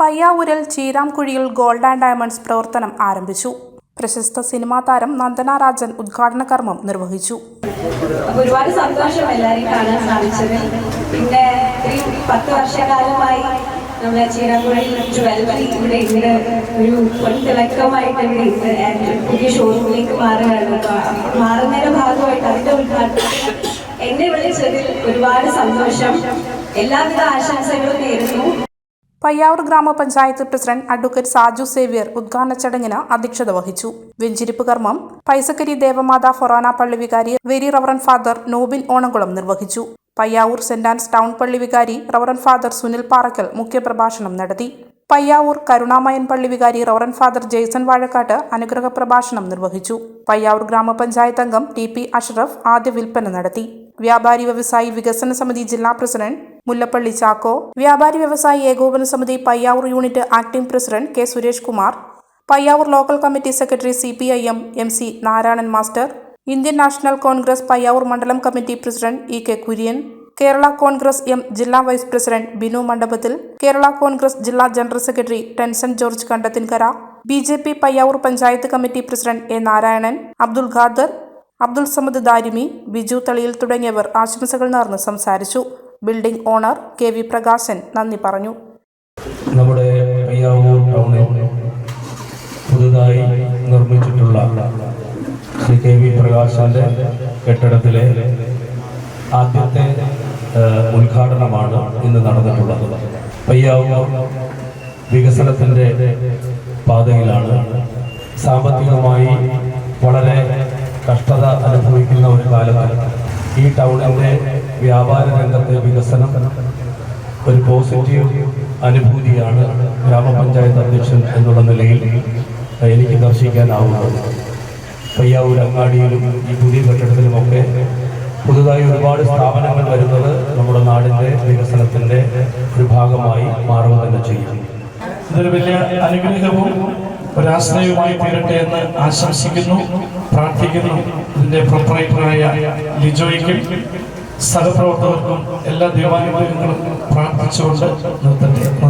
പയ്യാവൂരിൽ ചീരാംകുഴിയിൽ gold and diamonds പ്രവർത്തനം ആരംഭിച്ചു. പ്രശസ്ത സിനിമാ താരം നന്ദന രാജൻ ഉദ്ഘാടന കർമ്മം നിർവഹിച്ചു. ഒരുപാട് സന്തോഷം എല്ലാവരെയും കാണാൻ സാധിച്ചത്. പിന്നെ പത്ത് വർഷക്കാലമായി നമ്മുടെ ചീരാങ്കുഴയിൽ ജ്വല്ലറി ഇവിടെ ഉണ്ട്. ഒരു പൊൻതിളക്കമായിട്ട് ഇവിടെ And പുതിയ ഷോറൂമിലേക്ക് മാറുകയാണ്. മാറുന്നതിന്റെ ഭാഗമായിട്ട് അതിന്റെ ഉദ്ഘാടനം. എന്നെ വിളിച്ചതിൽ ഒരുപാട് സന്തോഷം. എല്ലാവിധ ആശംസകളും നേരുന്നു. പയ്യാവൂർ ഗ്രാമപഞ്ചായത്ത് പ്രസിഡന്റ് അഡ്വക്കേറ്റ് സാജു സേവ്യർ ഉദ്ഘാടന ചടങ്ങിന് അധ്യക്ഷത വഹിച്ചു. വെഞ്ചിരിപ്പ് കർമ്മം പൈസക്കരി ദേവമാതാ ഫൊറാന പള്ളി വികാരി very reverend father Nobin Onamkulam നിർവഹിച്ചു. പയ്യാവൂർ സെന്റ് ആൻസ് ടൗൺ പള്ളി വികാരി റവറൻ ഫാദർ സുനിൽ പാറക്കൽ മുഖ്യപ്രഭാഷണം നടത്തി. പയ്യാവൂർ കരുണാമയൻ പള്ളി വികാരി റവറൻ ഫാദർ ജെയ്സൺ വാഴക്കാട്ട് അനുഗ്രഹ പ്രഭാഷണം നിർവഹിച്ചു. പയ്യാവൂർ ഗ്രാമപഞ്ചായത്ത് അംഗം ടി പി അഷ്റഫ് ആദ്യ വിൽപ്പന നടത്തി. വ്യാപാരി വ്യവസായി വികസന സമിതി ജില്ലാ പ്രസിഡന്റ് മുല്ലപ്പള്ളി ചാക്കോ വ്യാപാരി വ്യവസായി ഏകോപന സമിതി Payyavoor unit acting president K Suresh Kumar Payyavoor local committee secretary C P I M M C Narayanan master Indian national congress Payyavoor മണ്ഡലം committee president E K Kurian Kerala congress M ജില്ലാ vice president Binu Mandapathil Kerala congress ജില്ലാ general secretary Tenson George Kandathinkara B J P Payyavoor panchayat committee president A Narayanan Abdul Khader Abdul Samad Darimi Biju Thaliyil തുടങ്ങിയവർ ആശംസകൾ നേർന്ന് സംസാരിച്ചു. Building owner K V Prakashan നന്ദി പറഞ്ഞു. നമ്മുടെ ടൗണിൽ പുതുതായി നിർമ്മിച്ചിട്ടുള്ള ശ്രീ കെ വി പ്രകാശന്റെ കെട്ടിടത്തിലെ ആദ്യത്തെ ഉദ്ഘാടനമാണ് ഇന്ന് നടന്നിട്ടുള്ളത്. പയ്യാവൂർ വികസനത്തിന്റെ പാതയിലാണ് സാമ്പത്തികമായി വളരെ കഷ്ടത അനുഭവിക്കുന്ന ഒരു കാലത്ത് ഈ ടൗണിന്റെ വ്യാപാര രംഗത്തെ വികസനം ഒരു പോസിറ്റീവ് അനുഭൂതിയാണ് ഗ്രാമപഞ്ചായത്ത് അധ്യക്ഷൻ എന്നുള്ള നിലയിൽ എനിക്ക് ദർശിക്കാനാവുന്നത്. പയ്യാവൂർ അങ്ങാടിയിലും ഈ പുതിയ കെട്ടിടത്തിലുമൊക്കെ പുതുതായി ഒരുപാട് സ്ഥാപനങ്ങൾ വരുന്നത് നമ്മുടെ നാടിന്റെ വികസനത്തിന്റെ ഒരു ഭാഗമായി മാറുക തന്നെ ചെയ്യും. ഇതൊരു വലിയ അനുഗ്രഹവും ഒരാശ്രയവുമായി തീരട്ടെ എന്ന് ആശംസിക്കുന്നു പ്രാർത്ഥിക്കുന്നു. ഇതിന്റെ പ്രൊപ്പറേറ്ററായ ലിജോയ്ക്കും സഹപ്രവർത്തകർക്കും എല്ലാ ദൈവാനുഭവങ്ങളും പ്രാർത്ഥിച്ചുകൊണ്ട് നിർത്തട്ടെ